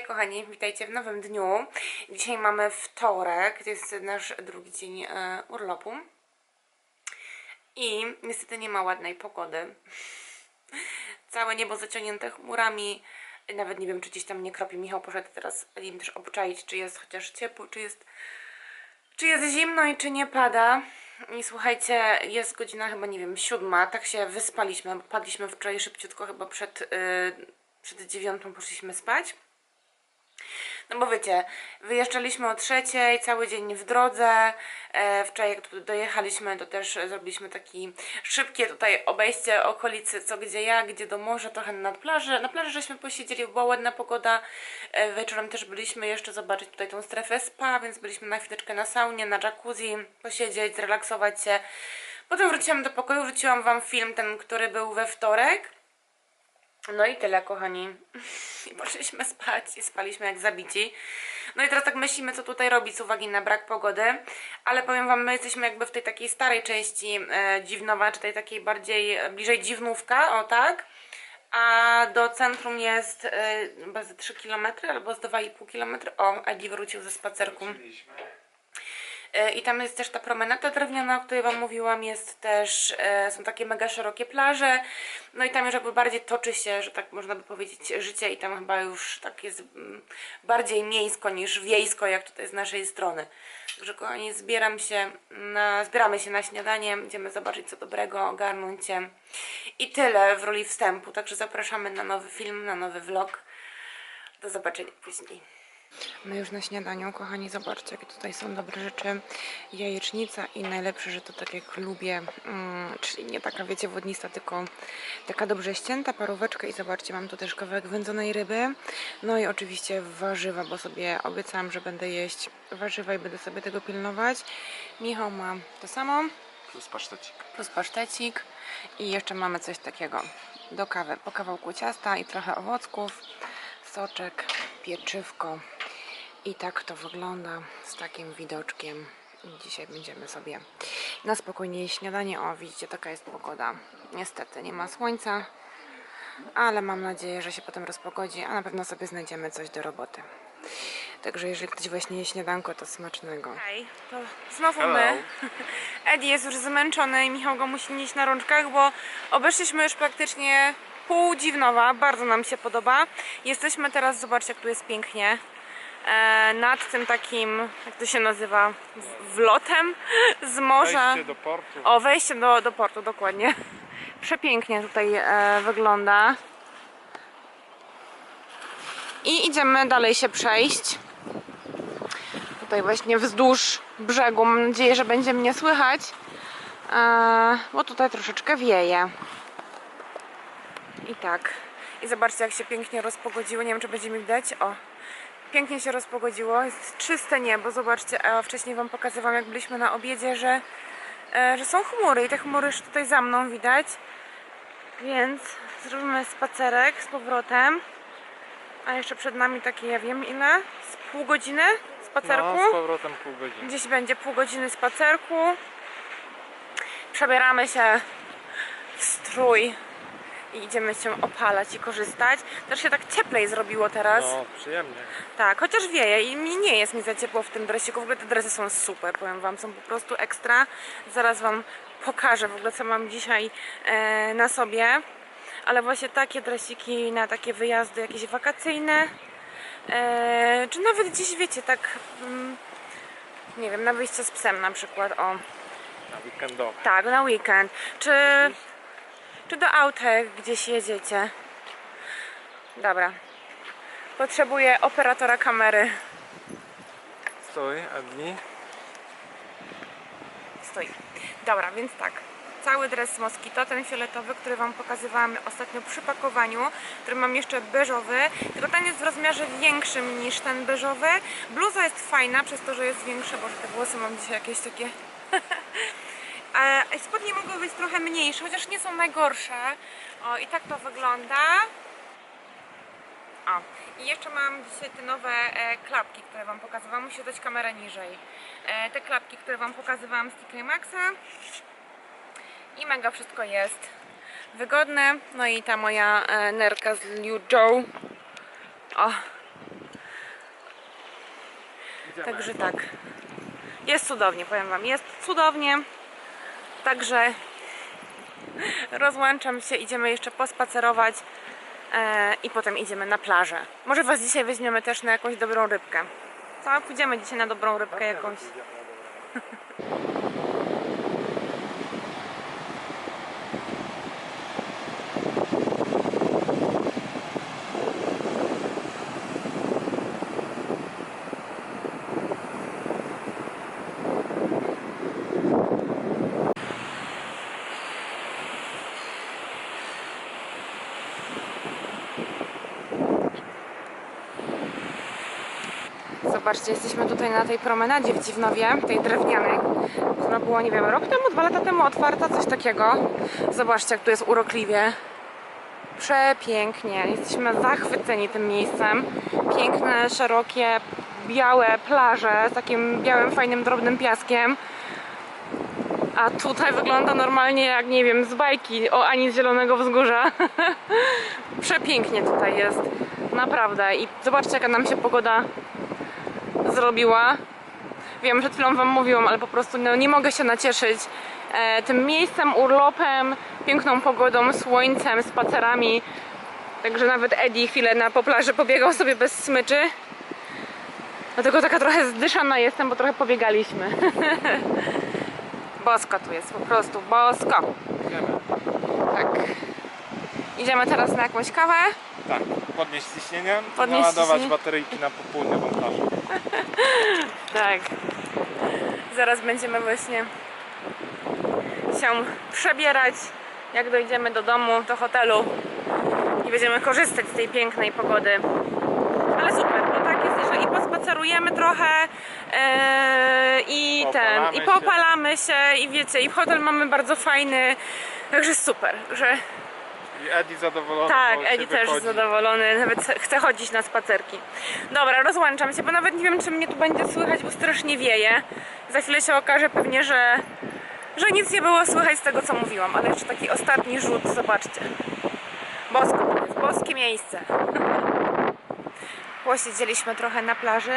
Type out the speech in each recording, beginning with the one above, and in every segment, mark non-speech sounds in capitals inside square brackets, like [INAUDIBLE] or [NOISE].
Hej kochani, witajcie w nowym dniu. Dzisiaj mamy wtorek, to jest nasz drugi dzień e, urlopu. I niestety nie ma ładnej pogody. Całe niebo zaciągnięte chmurami. Nawet nie wiem, czy gdzieś tam nie kropi. Michał poszedł teraz im też obczaić, czy jest chociaż ciepło, czy jest, czy jest zimno i czy nie pada. I słuchajcie, jest godzina chyba, nie wiem, siódma. Tak się wyspaliśmy. Padliśmy wczoraj szybciutko, chyba przed, yy, przed dziewiątą poszliśmy spać. No bo wiecie, wyjeżdżaliśmy o trzeciej, cały dzień w drodze. E, wczoraj jak dojechaliśmy, to też zrobiliśmy taki szybkie tutaj obejście okolicy, co gdzie ja, gdzie do morza, trochę nad plażę. Na plaży żeśmy posiedzieli, była ładna pogoda. E, wieczorem też byliśmy jeszcze zobaczyć tutaj tą strefę spa, więc byliśmy na chwileczkę na saunie, na jacuzzi, posiedzieć, zrelaksować się. Potem wróciłam do pokoju, wrzuciłam wam film ten, który był we wtorek. No i tyle, kochani. [LAUGHS] I poszliśmy spać i spaliśmy jak zabici. No i teraz tak myślimy, co tutaj robić z uwagi na brak pogody. Ale powiem wam, my jesteśmy jakby w tej takiej starej części e, Dziwnowa, czy tej takiej bardziej, e, bliżej Dziwnówka, o tak. A do centrum jest e, chyba ze 3 km albo z 2,5 km. O, Adi wrócił ze spacerku. E, I tam jest też ta promenada drewniana, o której Wam mówiłam, jest też, e, są takie mega szerokie plaże, no i tam już jakby bardziej toczy się, że tak można by powiedzieć, życie i tam chyba już tak jest mm, bardziej miejsko niż wiejsko, jak tutaj z naszej strony. Także kochani, zbieram się na, zbieramy się na śniadanie, idziemy zobaczyć co dobrego, ogarnąć się i tyle w roli wstępu, także zapraszamy na nowy film, na nowy vlog. Do zobaczenia później. My już na śniadaniu, kochani, zobaczcie, jakie tutaj są dobre rzeczy. Jajecznica i najlepsze, że to tak jak lubię, mm, czyli nie taka, wiecie, wodnista, tylko taka dobrze ścięta paróweczka i zobaczcie, mam tu też kawałek wędzonej ryby. No i oczywiście warzywa, bo sobie obiecałam, że będę jeść warzywa i będę sobie tego pilnować. Michał ma to samo, Plus pasztecik. plus pasztecik i jeszcze mamy coś takiego do kawy. Po kawałku ciasta i trochę owocków, soczek, pieczywko. I tak to wygląda z takim widoczkiem. I Dzisiaj będziemy sobie na spokojnie śniadanie. O, widzicie, taka jest pogoda. Niestety nie ma słońca, ale mam nadzieję, że się potem rozpogodzi, a na pewno sobie znajdziemy coś do roboty. Także jeżeli ktoś właśnie je śniadanko, to smacznego. Hej, to znowu Hello. my. [LAUGHS] Eddie jest już zmęczony i Michał go musi nieść na rączkach, bo obeszliśmy już praktycznie pół dziwnowa. Bardzo nam się podoba. Jesteśmy teraz, zobaczcie jak tu jest pięknie. E, nad tym takim, jak to się nazywa, wlotem z morza. Wejście do portu. O, wejście do, do portu, dokładnie. Przepięknie tutaj e, wygląda. I idziemy dalej się przejść. Tutaj właśnie wzdłuż brzegu. Mam nadzieję, że będzie mnie słychać. E, bo tutaj troszeczkę wieje. I tak. I zobaczcie, jak się pięknie rozpogodziło. Nie wiem, czy będzie mi widać. O, pięknie się rozpogodziło. Jest czyste niebo. Zobaczcie, a wcześniej Wam pokazywałam, jak byliśmy na obiedzie, że, e, że są chmury. I te chmury już tutaj za mną widać. Więc zrobimy spacerek z powrotem. A jeszcze przed nami takie, ja wiem ile? Z pół godziny spacerku. No, z powrotem pół godziny. Gdzieś będzie pół godziny spacerku. Przebieramy się w strój i idziemy się opalać i korzystać. Też się tak cieplej zrobiło teraz. No, przyjemnie. Tak, chociaż wieje i mi nie jest mi za ciepło w tym dresiku. W ogóle te dresy są super, powiem wam, są po prostu ekstra. Zaraz wam pokażę w ogóle co mam dzisiaj e, na sobie. Ale właśnie takie dresiki na takie wyjazdy jakieś wakacyjne. E, czy nawet gdzieś wiecie, tak mm, nie wiem, na wyjście z psem na przykład, o. Na weekendowe. Tak, na weekend. Czy, czy do auta jak gdzieś jedziecie? Dobra. Potrzebuję operatora kamery. Stój, Adni. Stoi. Dobra, więc tak. Cały dres Moskito, ten fioletowy, który Wam pokazywałam ostatnio przy pakowaniu, który mam jeszcze beżowy, tylko ten jest w rozmiarze większym niż ten beżowy. Bluza jest fajna przez to, że jest większa, bo te włosy mam dzisiaj jakieś takie [LAUGHS] spodnie mogą być trochę mniejsze, chociaż nie są najgorsze. O, i tak to wygląda. O, i jeszcze mam dzisiaj te nowe e, klapki, które Wam pokazywałam. Muszę dać kamerę niżej. E, te klapki, które Wam pokazywałam z TK Maxa. I mega wszystko jest wygodne. No i ta moja e, nerka z Liu Joe. O. Także tak. Jest cudownie, powiem Wam, jest cudownie. Także rozłączam się, idziemy jeszcze pospacerować e, i potem idziemy na plażę. Może Was dzisiaj weźmiemy też na jakąś dobrą rybkę. Co? Pójdziemy dzisiaj na dobrą rybkę jakąś. [LAUGHS] Zobaczcie, jesteśmy tutaj na tej promenadzie w Dziwnowie, tej drewnianej. Ona była, nie wiem, rok temu, dwa lata temu otwarta, coś takiego. Zobaczcie, jak tu jest urokliwie. Przepięknie. Jesteśmy zachwyceni tym miejscem. Piękne, szerokie, białe plaże z takim białym, fajnym, drobnym piaskiem. A tutaj wygląda normalnie jak, nie wiem, z bajki o Ani z Zielonego Wzgórza. [LAUGHS] Przepięknie tutaj jest. Naprawdę. I zobaczcie, jaka nam się pogoda zrobiła. Wiem, przed chwilą Wam mówiłam, ale po prostu no, nie mogę się nacieszyć e, tym miejscem, urlopem, piękną pogodą, słońcem, spacerami. Także nawet Eddie chwilę na po plaży pobiegał sobie bez smyczy. Dlatego taka trochę zdyszana jestem, bo trochę pobiegaliśmy. [LAUGHS] bosko tu jest, po prostu bosko. Idziemy. Tak. Idziemy teraz na jakąś kawę. Tak, podnieść ciśnienie, Podnieść naładować ciśnienie. bateryjki na popołudniową plażę. [LAUGHS] Tak. Zaraz będziemy właśnie się przebierać, jak dojdziemy do domu, do hotelu i będziemy korzystać z tej pięknej pogody. Ale super, bo tak jest, jeżeli pospacerujemy trochę e, i ten, Popalamy i się. popalamy się i wiecie, i hotel mamy bardzo fajny, także super, że I Eddie zadowolony, tak, bo Edi też wychodzi. zadowolony, nawet chce chodzić na spacerki. Dobra, rozłączam się, bo nawet nie wiem, czy mnie tu będzie słychać, bo strasznie wieje. Za chwilę się okaże pewnie, że, że nic nie było słychać z tego, co mówiłam, ale jeszcze taki ostatni rzut, zobaczcie. Bosko to jest, boskie miejsce. [LAUGHS] Posiedzieliśmy trochę na plaży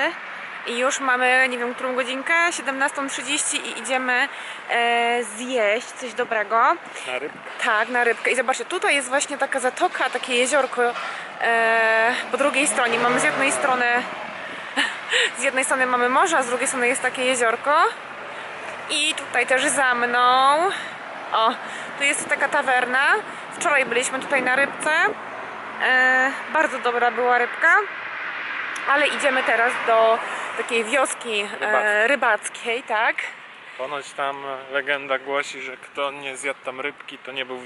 i już mamy, nie wiem, którą godzinkę, 17.30 i idziemy e, zjeść coś dobrego. Na rybkę. Tak, na rybkę. I zobaczcie, tutaj jest właśnie taka zatoka, takie jeziorko e, po drugiej stronie. Mamy z jednej strony [LAUGHS] z jednej strony mamy morze, a z drugiej strony jest takie jeziorko. I tutaj też za mną o, tu jest taka tawerna. Wczoraj byliśmy tutaj na rybce. E, bardzo dobra była rybka. Ale idziemy teraz do takiej wioski e, Rybackiej. rybackiej, tak? Ponoć tam legenda głosi, że kto nie zjadł tam rybki, to nie był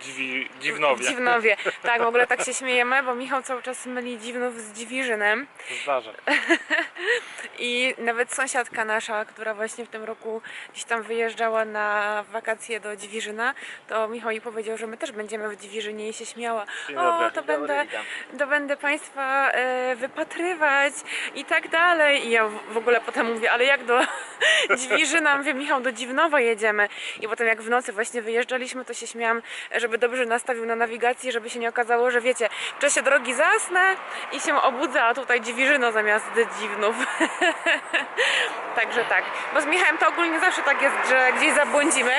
dziwi, dziwnowie. Dziwnowie. Tak, w ogóle tak się śmiejemy, bo Michał cały czas myli dziwnów z dziwiżynem. Zdarza. [LAUGHS] I nawet sąsiadka nasza, która właśnie w tym roku gdzieś tam wyjeżdżała na wakacje do Dziwiżyna, to Michał jej powiedział, że my też będziemy w Dziwiżynie i się śmiała. Dzień O, to będę, to będę Państwa e, wypatrywać i tak dalej. I ja w ogóle potem mówię, ale jak do [LAUGHS] Dziwiżyna? Mówię, Michał, do Dziwnowa jedziemy. I potem jak w nocy właśnie wyjeżdżaliśmy, to się śmiałam, żeby dobrze nastawił na nawigacji, żeby się nie okazało, że wiecie, w czasie drogi zasnę i się obudzę, a tutaj Dziwiżyno zamiast Dziwnów. [LAUGHS] Także tak. Bo z Michałem to ogólnie zawsze tak jest, że gdzieś zabłądzimy.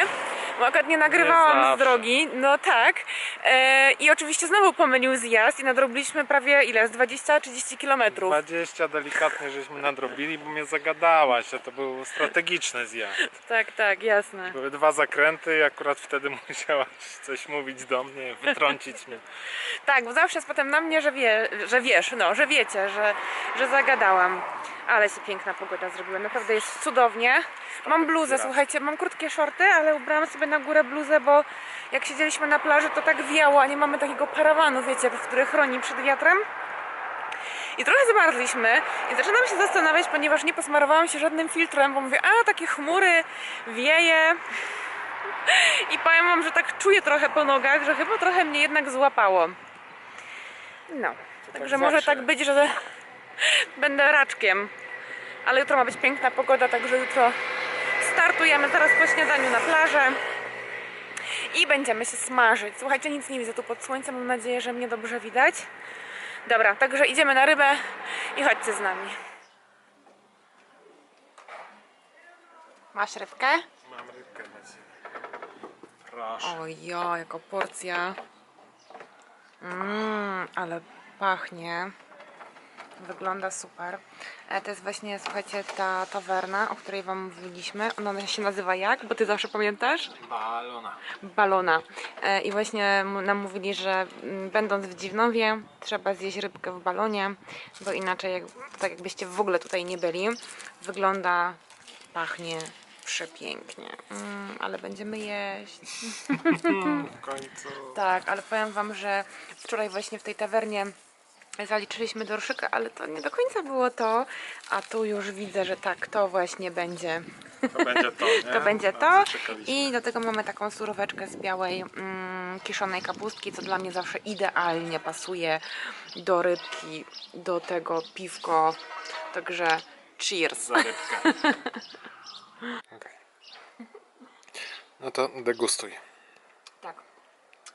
Bo akurat nie nagrywałam z zawsze. drogi, no tak. E, I oczywiście znowu pomylił zjazd i nadrobiliśmy prawie ile? Z 20-30 kilometrów. 20 delikatnie żeśmy nadrobili, bo mnie zagadałaś, a to był strategiczny zjazd. Tak, tak, jasne. Były dwa zakręty i akurat wtedy [LAUGHS] musiałaś coś mówić do mnie, wytrącić mnie. Tak, bo zawsze jest potem na mnie, że, wie, że wiesz, no, że wiecie, że, że zagadałam. Ale się piękna pogoda zrobiła, naprawdę jest cudownie. Mam bluzę, słuchajcie, mam krótkie shorty, ale ubrałam sobie na górę bluzę, bo jak siedzieliśmy na plaży, to tak wiało, a nie mamy takiego parawanu, wiecie, który chroni przed wiatrem. I trochę zamarzliśmy i zaczynam się zastanawiać, ponieważ nie posmarowałam się żadnym filtrem, bo mówię, a takie chmury, wieje. I powiem wam, że tak czuję trochę po nogach, że chyba trochę mnie jednak złapało. No, także tak może zawsze tak być, że [LAUGHS] będę raczkiem. Ale jutro ma być piękna pogoda, także jutro startujemy zaraz po śniadaniu na plażę i będziemy się smażyć. Słuchajcie, nic nie widzę tu pod słońcem, mam nadzieję, że mnie dobrze widać. Dobra, także idziemy na rybę i chodźcie z nami. Masz rybkę? Mam rybkę. Proszę. Ojo, jako porcja. Mmm, ale pachnie. Wygląda super. E, To jest właśnie, słuchajcie, ta tawerna, o której Wam mówiliśmy. Ona się nazywa jak? Bo Ty zawsze pamiętasz? Balona. Balona. E, I właśnie nam mówili, że mm, będąc w Dziwnowie trzeba zjeść rybkę w balonie, bo inaczej, jak, tak jakbyście w ogóle tutaj nie byli, wygląda, pachnie przepięknie. Mm, ale będziemy jeść. [LAUGHS] W końcu. Tak, ale powiem Wam, że wczoraj właśnie w tej tawernie zaliczyliśmy dorszyka, ale to nie do końca było to, a tu już widzę, że tak, to właśnie będzie. To będzie to, [LAUGHS] nie? To będzie Na to i do tego mamy taką suróweczkę z białej mm, kiszonej kapustki, co dla mnie zawsze idealnie pasuje do rybki, do tego piwko, także cheers. Za rybkę. [LAUGHS] Okej. No to degustuj. Tak,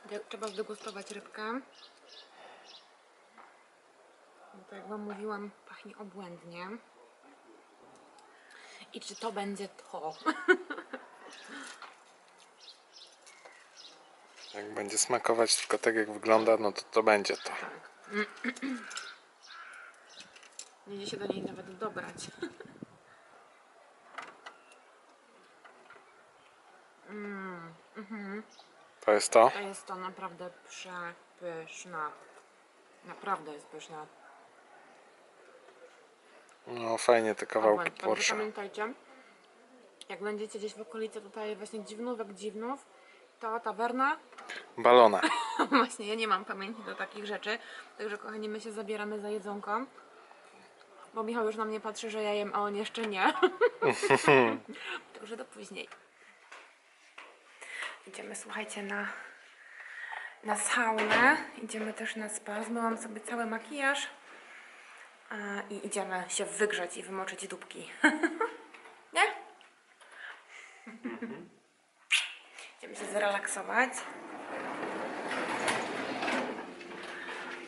De- trzeba zdegustować rybkę. To jak Wam mówiłam, pachnie obłędnie. I czy to będzie to? [LAUGHS] Jak będzie smakować tylko tak jak wygląda, no to to będzie to. [CLEARS THROAT] Nie idzie się do niej nawet dobrać. [LAUGHS] To jest to? To jest to naprawdę przepyszna. Naprawdę jest pyszna. No fajnie te kawałki. Także Porsche. pamiętajcie, jak będziecie gdzieś w okolicy tutaj właśnie dziwnówek, dziwnów, to tawerna Balona. [LAUGHS] Właśnie, ja nie mam pamięci do takich rzeczy. Także kochani, my się zabieramy za jedzonko. Bo Michał już na mnie patrzy, że ja jem, a on jeszcze nie. [LAUGHS] Także do później. Idziemy, słuchajcie, na, na saunę. Idziemy też na spa. Zmyłam sobie cały makijaż. I idziemy się wygrzać i wymoczyć dupki. [LAUGHS] nie? Idziemy się zrelaksować.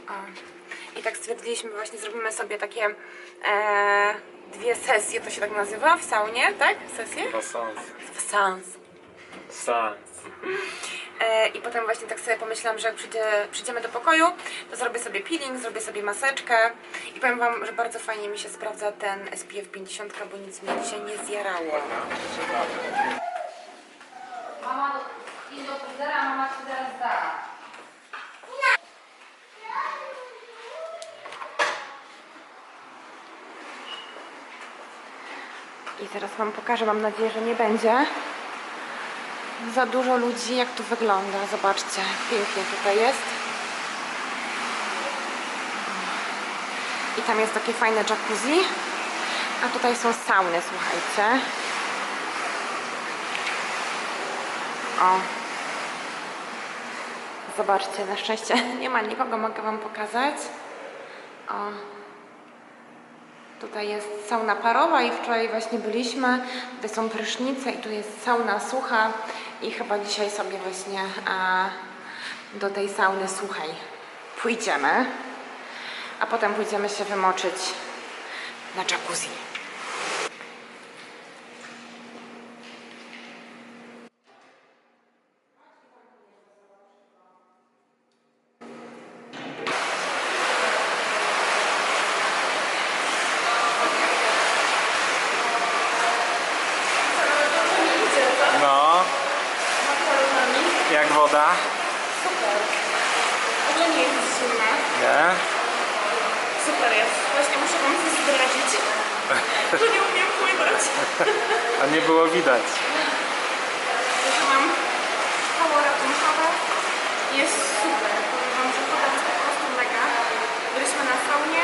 O. I tak stwierdziliśmy, właśnie zrobimy sobie takie e, dwie sesje, to się tak nazywa, w saunie, tak? Sesje? W sans. Sans. E, I potem właśnie tak sobie pomyślałam, że jak przyjdzie, przyjdziemy do pokoju, to zrobię sobie peeling, zrobię sobie maseczkę i powiem Wam, że bardzo fajnie mi się sprawdza ten SPF 50, bo nic mnie dzisiaj nie zjarało. Mama, idź do fryzjera, mama Ci zaraz da. I zaraz Wam pokażę, mam nadzieję, że nie będzie za dużo ludzi, jak tu wygląda. Zobaczcie, pięknie tutaj jest. I tam jest takie fajne jacuzzi. A tutaj są sauny, słuchajcie. O. Zobaczcie, na szczęście [LAUGHS] nie ma nikogo, mogę Wam pokazać. O. Tutaj jest sauna parowa i wczoraj właśnie byliśmy. Tutaj są prysznice i tu jest sauna sucha i chyba dzisiaj sobie właśnie a, do tej sauny suchej pójdziemy. A potem pójdziemy się wymoczyć na jacuzzi. No. Jak woda? W ogóle nie jest zimne. Nie? Super jest. Właśnie muszę Wam coś zdradzić, że nie umiem pływać. A nie było widać. że mam koło ratunkowe i jest super. Powiem Wam, że woda jest po prostu mega. Byliśmy na saunie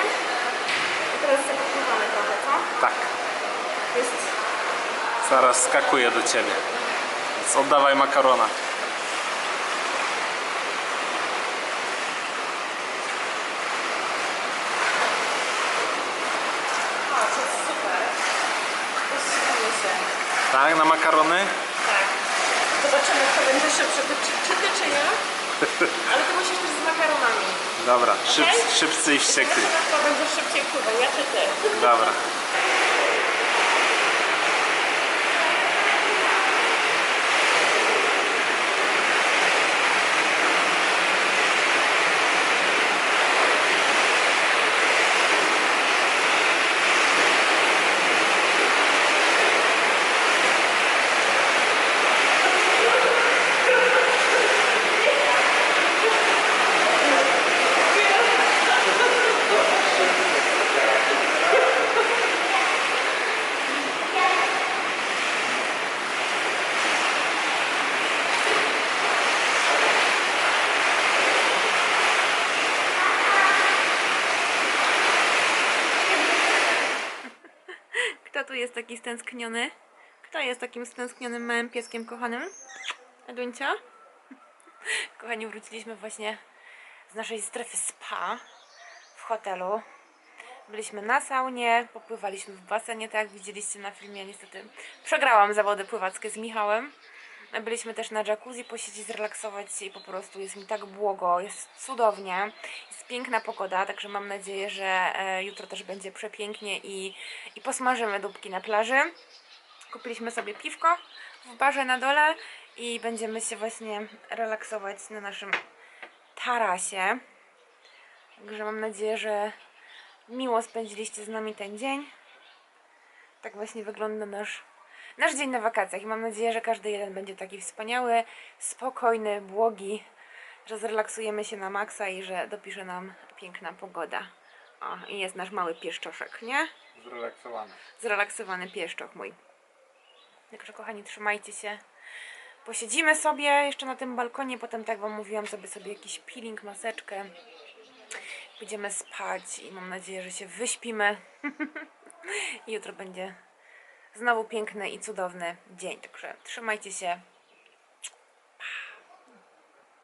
i teraz sobie popływamy trochę, co? Tak. Jest Zaraz skakuję do ciebie. Więc oddawaj makarona. Tak, na makarony? Tak. Zobaczymy, kto będzie szybszy, czy, czy ty, czy ja. Ale ty musisz też z makaronami. Dobra, szyb, Okej? szybcy i wściekli. Zobaczymy, kto będzie szybciej pływał, ja czy ty. Dobra. tu jest taki stęskniony? Kto jest takim stęsknionym małym pieskiem kochanym? Aduncia? [LAUGHS] Kochani, wróciliśmy właśnie z naszej strefy spa w hotelu. Byliśmy na saunie, popływaliśmy w basenie, tak jak widzieliście na filmie. Niestety przegrałam zawody pływackie z Michałem. Byliśmy też na jacuzzi posiedzieć, zrelaksować się i po prostu jest mi tak błogo, jest cudownie, jest piękna pogoda, także mam nadzieję, że e, jutro też będzie przepięknie i, i posmażymy dupki na plaży. Kupiliśmy sobie piwko w barze na dole i będziemy się właśnie relaksować na naszym tarasie. Także mam nadzieję, że miło spędziliście z nami ten dzień. Tak właśnie wygląda nasz, nasz dzień na wakacjach i mam nadzieję, że każdy jeden będzie taki wspaniały, spokojny, błogi, że zrelaksujemy się na maksa i że dopisze nam piękna pogoda. O, i jest nasz mały pieszczoszek, nie? Zrelaksowany. Zrelaksowany pieszczok mój. Także kochani, trzymajcie się. Posiedzimy sobie jeszcze na tym balkonie, potem tak wam mówiłam, sobie sobie jakiś peeling, maseczkę. Będziemy spać i mam nadzieję, że się wyśpimy. I [LAUGHS] jutro będzie znowu piękny i cudowny dzień. Także trzymajcie się.